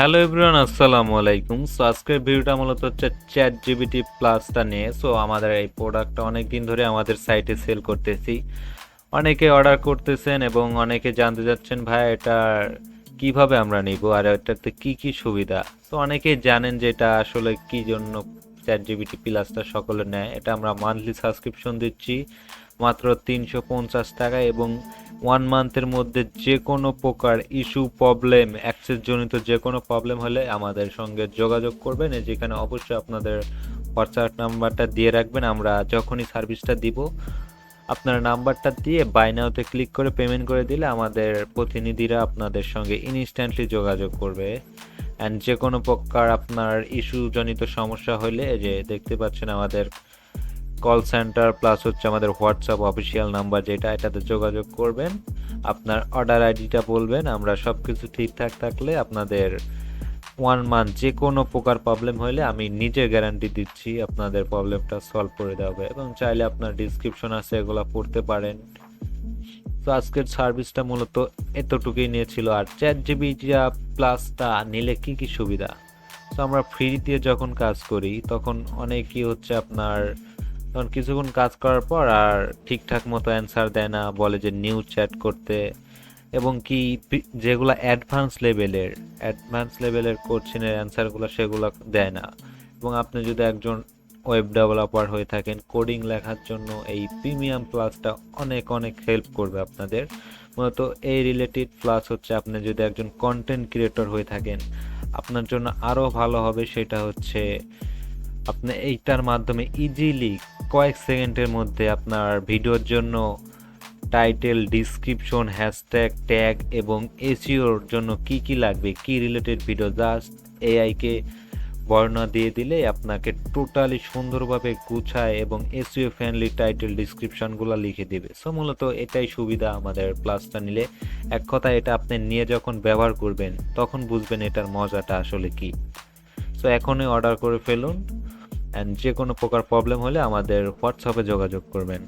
Hello everyone আসসালামু আলাইকুম so আজকের ভিডিওটা মূলত হচ্ছে চ্যাট জিবিটি প্লাসটা নিয়ে। সো আমাদের এই প্রোডাক্টটা অনেক দিন ধরে আমাদের সাইটে সেল করতেছি। অনেকে অর্ডার করতেছেন এবং অনেকে জানতে যাচ্ছেন ভাই, এটা কীভাবে আমরা নিব আর এটাতে কি কি সুবিধা? তো অনেকেই জানেন যে এটা আসলে কি জন্য চ্যাট জিবিটি প্লাসটা সকলে নেয়। এটা আমরা মান্থলি সাবস্ক্রিপশন দিচ্ছি। মাত্র তিনশো পঞ্চাশ টাকা এবং ওয়ান মান্থের মধ্যে যে কোনো প্রকার ইস্যু প্রবলেম অ্যাক্সেস জনিত যে কোনো প্রবলেম হলে আমাদের সঙ্গে যোগাযোগ করবেন। যেখানে অবশ্যই আপনাদের হোয়াটসঅ্যাপ নাম্বারটা দিয়ে রাখবেন। আমরা যখনই সার্ভিসটা দিব, আপনার নাম্বারটা দিয়ে বাইনাওতে ক্লিক করে পেমেন্ট করে দিলে আমাদের প্রতিনিধিরা আপনাদের সঙ্গে ইনস্ট্যান্টলি যোগাযোগ করবে। অ্যান্ড যে কোনো প্রকার আপনার ইস্যু জনিত সমস্যা হলে যে দেখতে পাচ্ছেন আমাদের কল সেন্টার প্লাস হচ্ছে আমাদের হোয়াটসঅ্যাপ অফিসিয়াল নাম্বার যেটা, এটাতে যোগাযোগ করবেন। আপনার অর্ডার আইডিটা বলবেন, আমরা সব কিছু ঠিকঠাক থাকলে আপনাদের ওয়ান মান্থ যে কোনো প্রকার প্রবলেম হলে আমি নিজে গ্যারান্টি দিচ্ছি আপনাদের প্রবলেমটা সলভ করে দেওয়া হবে। এবং চাইলে আপনার ডিসক্রিপশন আছে, এগুলো পড়তে পারেন। তো আজকের সার্ভিসটা মূলত এতটুকুই নিয়েছিল আর চ্যাট জিবি প্লাসটা নিলে কি কি সুবিধা? তো আমরা ফ্রি দিয়ে যখন কাজ করি, তখন অনেকই হচ্ছে আপনার তখন কিছুক্ষণ কাজ করার পর আর ঠিকঠাক মতো অ্যান্সার দেয় না, বলে যে নিউ চ্যাট করতে। এবং কি যেগুলো অ্যাডভান্স লেভেলের অ্যাডভান্স লেভেলের কোশ্চেনের অ্যান্সারগুলো সেগুলো দেয় না। এবং আপনি যদি একজন ওয়েব ডেভেলপার হয়ে থাকেন কোডিং লেখার জন্য এই প্রিমিয়াম প্লাসটা অনেক অনেক হেল্প করবে আপনাদের। মূলত এই রিলেটেড প্লাস হচ্ছে আপনি যদি একজন কন্টেন্ট ক্রিয়েটর হয়ে থাকেন, আপনার জন্য আরও ভালো হবে সেটা হচ্ছে আপনি এইটার মাধ্যমে ইজিলি কয়েক সেকেন্ডের মধ্যে আপনার ভিডিওর জন্য টাইটেল ডিসক্রিপশন হ্যাশট্যাগ ট্যাগ এবং এসিওর জন্য কি কি লাগবে, কি রিলেটেড ভিডিও জাস্ট এআইকে বর্ণনা দিয়ে দিলে আপনাকে টোটালি সুন্দরভাবে গুছায় এবং এসিও ফ্রেন্ডলি টাইটেল ডিসক্রিপশনগুলো লিখে দেবে। সো মূলত এটাই সুবিধা আমাদের প্লাসটা নিলে। এক কথা এটা আপনি নিয়ে যখন ব্যবহার করবেন, তখন বুঝবেন এটার মজাটা আসলে কি। সো এখনই অর্ডার করে ফেলুন। অ্যান্ড যে কোনো প্রকার প্রবলেম হলে আমাদের হোয়াটসঅ্যাপে যোগাযোগ করবেন।